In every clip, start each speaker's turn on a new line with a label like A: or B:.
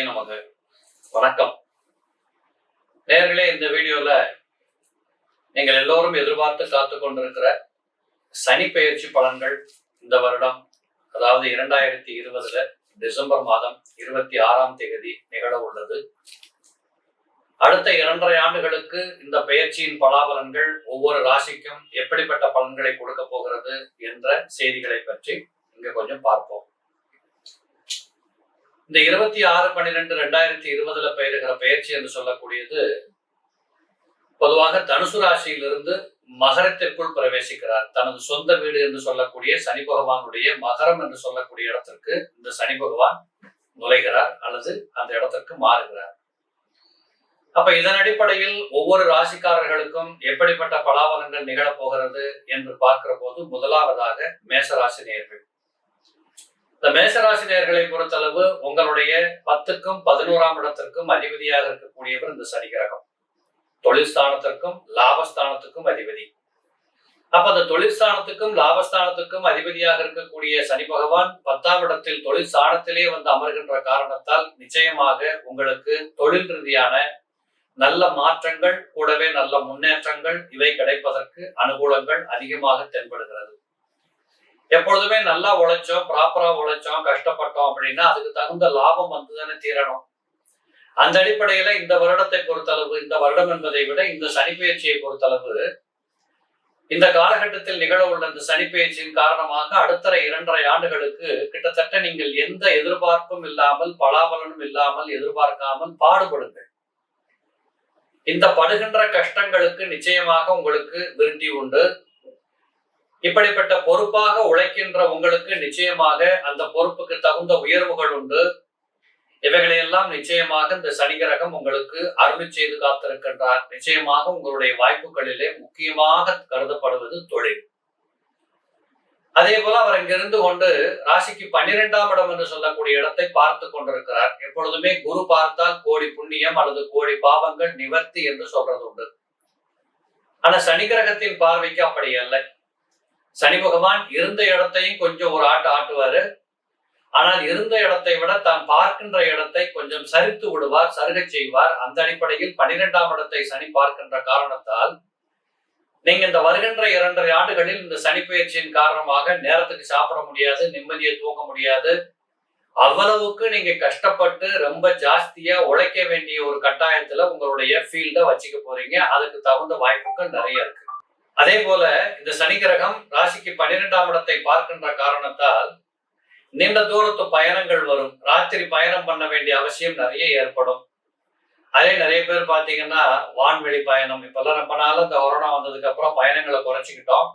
A: நமக்கு வணக்கம். நேர்களே இந்த வீடியோல நீங்கள் எல்லோரும் எதிர்பார்த்து காத்து கொண்டிருக்கிற சனி பெயர்ச்சி பலன்கள் இந்த வருடம் அதாவது இரண்டாயிரத்தி இருபதுல டிசம்பர் மாதம் இருபத்தி ஆறாம் தேதி நிகழ உள்ளது. அடுத்த இரண்டரை ஆண்டுகளுக்கு இந்த பெயர்ச்சியின் பலாபலன்கள் ஒவ்வொரு ராசிக்கும் எப்படிப்பட்ட பலன்களை கொடுக்க போகிறது என்ற செய்திகளை பற்றி இங்க கொஞ்சம் பார்ப்போம். இந்த இருபத்தி ஆறு பன்னிரெண்டு ரெண்டாயிரத்தி இருபதுல பெயருகிற பயிற்சி என்று சொல்லக்கூடியது பொதுவாக தனுசு ராசியிலிருந்து மகரத்திற்குள் பிரவேசிக்கிறார். தனது சொந்த வீடு என்று சொல்லக்கூடிய சனி பகவானுடைய மகரம் என்று சொல்லக்கூடிய இடத்திற்கு இந்த சனி பகவான் நுழைகிறார் அல்லது அந்த இடத்திற்கு மாறுகிறார். அப்ப இதன் அடிப்படையில் ஒவ்வொரு ராசிக்காரர்களுக்கும் எப்படிப்பட்ட பலாபலங்கள் நிகழப் போகிறது என்று பார்க்கிற போது முதலாவதாக மேசராசி நேர்கள் இந்த மேசராசி நேர்களை பொறுத்தளவு உங்களுடைய பத்துக்கும் பதினோராம் இடத்திற்கும் அதிபதியாக இருக்கக்கூடியவர் இந்த சனி கிரகம். தொழிற்ஸ்தானத்திற்கும் லாபஸ்தானத்துக்கும் அதிபதி. அப்ப அந்த தொழிற்ஸ்தானத்துக்கும் லாபஸ்தானத்துக்கும் அதிபதியாக இருக்கக்கூடிய சனி பகவான் பத்தாம் இடத்தில் தொழில் வந்து அமர்கின்ற காரணத்தால் நிச்சயமாக உங்களுக்கு தொழில் ரீதியான நல்ல மாற்றங்கள் கூடவே நல்ல முன்னேற்றங்கள் இவை கிடைப்பதற்கு அனுகூலங்கள் அதிகமாக தென்படுகிறது. எப்பொழுதுமே நல்லா உழைச்சோம் ப்ராப்பரா உழைச்சோம் கஷ்டப்பட்டோம் அப்படின்னா அதுக்கு தகுந்த லாபம் வந்துதானே தீரணும். அந்த அடிப்படையில இந்த வருடத்தை பொறுத்தளவு இந்த வருடம் என்பதை விட இந்த சனிப்பெயர்ச்சியை பொறுத்தளவு இந்த காலகட்டத்தில் நிகழ உள்ள இந்த சனிப்பெயர்ச்சியின் காரணமாக அடுத்த இரண்டரை ஆண்டுகளுக்கு கிட்டத்தட்ட நீங்கள் எந்த எதிர்பார்ப்பும் இல்லாமல் பலாபலனும் இல்லாமல் எதிர்பார்க்காமல் பாடுபடுங்கள். இந்த படுகின்ற கஷ்டங்களுக்கு நிச்சயமாக உங்களுக்கு விருட்டி உண்டு. இப்படிப்பட்ட பொறுப்பாக உழைக்கின்ற உங்களுக்கு நிச்சயமாக அந்த பொறுப்புக்கு தகுந்த உயர்வுகள் உண்டு. இவைகளையெல்லாம் நிச்சயமாக இந்த சனி கிரகம் உங்களுக்கு அருள் செய்து காத்திருக்கின்றார். நிச்சயமாக உங்களுடைய வாய்ப்புகளிலே முக்கியமாக கருதப்படுவது தொழில். அதே போல அவர் இங்கிருந்து கொண்டு ராசிக்கு பன்னிரெண்டாம் இடம் என்று சொல்லக்கூடிய இடத்தை பார்த்து கொண்டிருக்கிறார். எப்பொழுதுமே குரு பார்த்தால் கோடி புண்ணியம் அல்லது கோடி பாவங்கள் நிவர்த்தி என்று சொல்றது உண்டு. ஆனா சனி கிரகத்தின் பார்வைக்கு அப்படி அல்ல சனி பகவான் இருந்த இடத்தையும் கொஞ்சம் ஒரு ஆட்டு ஆட்டுவாரு. ஆனால் இருந்த இடத்தை விட தான் பார்க்கின்ற இடத்தை கொஞ்சம் சரித்து விடுவார் சருகச் செய்வார். அந்த அடிப்படையில் பனிரெண்டாம் இடத்தை சனி பார்க்கின்ற காரணத்தால் நீங்க இந்த வருகின்ற இரண்டரை ஆண்டுகளில் இந்த சனி பயிற்சியின் காரணமாக நேரத்துக்கு சாப்பிட முடியாது நிம்மதியை தூங்க முடியாது. அவ்வளவுக்கு நீங்க கஷ்டப்பட்டு ரொம்ப ஜாஸ்தியா உழைக்க வேண்டிய ஒரு கட்டாயத்துல உங்களுடைய ஃபீல்ட வச்சுக்க போறீங்க. அதுக்கு தகுந்த வாய்ப்புகள் நிறைய இருக்கு. அதே போல இந்த சனி கிரகம் ராசிக்கு பன்னிரெண்டாம் இடத்தை பார்க்கின்ற காரணத்தால் நீண்ட தூரத்து பயணங்கள் வரும். ராத்திரி பயணம் பண்ண வேண்டிய அவசியம் நிறைய ஏற்படும். அதே நிறைய பேர் பார்த்தீங்கன்னா வான்வெளி பயணம். இப்பெல்லாம் ரொம்ப நாள் இந்த கொரோனா வந்ததுக்கு அப்புறம் பயணங்களை குறைச்சிக்கிட்டோம்.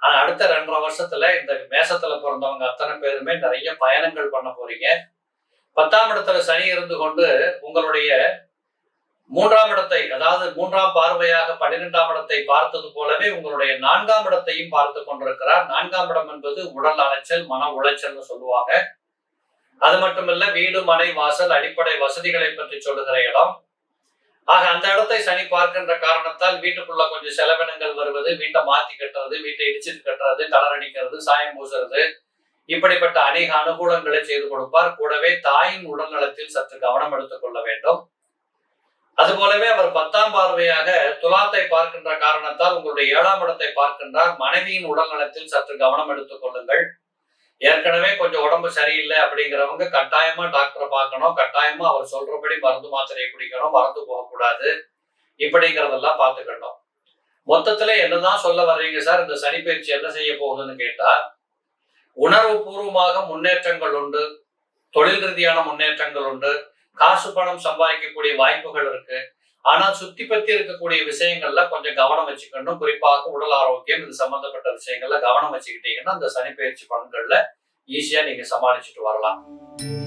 A: ஆனா அடுத்த ரெண்டரை வருஷத்துல இந்த மேசத்துல பிறந்தவங்க அத்தனை பேருமே நிறைய பயணங்கள் பண்ண போறீங்க. பத்தாம் இடத்துல சனி இருந்து கொண்டு உங்களுடைய மூன்றாம் இடத்தை அதாவது மூன்றாம் பார்வையாக பன்னிரெண்டாம் இடத்தை பார்த்தது போலவே உங்களுடைய நான்காம் இடத்தையும் பார்த்து கொண்டிருக்கிறார். நான்காம் இடம் என்பது உடல் அலைச்சல் மன உளைச்சல்னு சொல்லுவாங்க. அது மட்டுமல்ல வீடு மனை வாசல் அடிப்படை வசதிகளை பற்றி சொல்லுகிற இடம். ஆக அந்த இடத்தை சனி பார்க்கின்ற காரணத்தால் வீட்டுக்குள்ள கொஞ்சம் செலவினங்கள் வருவது வீட்டை மாத்தி கட்டுறது வீட்டை இடிச்சிட்டு கட்டுறது கலர் அடிக்கிறது சாயம் பூசுறது. இப்படிப்பட்ட அநேக அனுகூலங்களை செய்து கொடுப்பார். கூடவே தாயின் உடல்நலத்தில் சற்று கவனம் எடுத்துக் கொள்ள வேண்டும். அது போலவே அவர் பத்தாம் பார்வையாக துலாத்தை பார்க்கின்ற காரணத்தால் உங்களுடைய ஏழாம் இடத்தை பார்க்கின்றார். மனைவியின் உடல் நலத்தில் சற்று கவனம் எடுத்துக் கொள்ளுங்கள். ஏற்கனவே கொஞ்சம் உடம்பு சரியில்லை அப்படிங்கிறவங்க கட்டாயமா டாக்டரை பார்க்கணும். கட்டாயமா அவர் சொல்றபடி மருந்து மாத்திரையை குடிக்கணும். மறந்து போகக்கூடாது. இப்படிங்கிறதெல்லாம் பார்த்துக்கணும். மொத்தத்துல என்னதான் சொல்ல வர்றீங்க சார்? இந்த சனி பயிற்சி என்ன செய்ய போகுதுன்னு கேட்டா உணர்வு பூர்வமாக முன்னேற்றங்கள் உண்டு. தொழில் ரீதியான முன்னேற்றங்கள் உண்டு. காசு பணம் சம்பாதிக்கக்கூடிய வாய்ப்புகள் இருக்கு. ஆனா சுத்தி பத்தி இருக்கக்கூடிய விஷயங்கள்ல கொஞ்சம் கவனம் வச்சுக்கணும். குறிப்பாக உடல் ஆரோக்கியம் இது சம்பந்தப்பட்ட விஷயங்கள்ல கவனம் வச்சுக்கிட்டீங்கன்னா அந்த சனி பயிற்சி பலன்கள்ல ஈஸியா நீங்க சமாளிச்சுட்டு வரலாம்.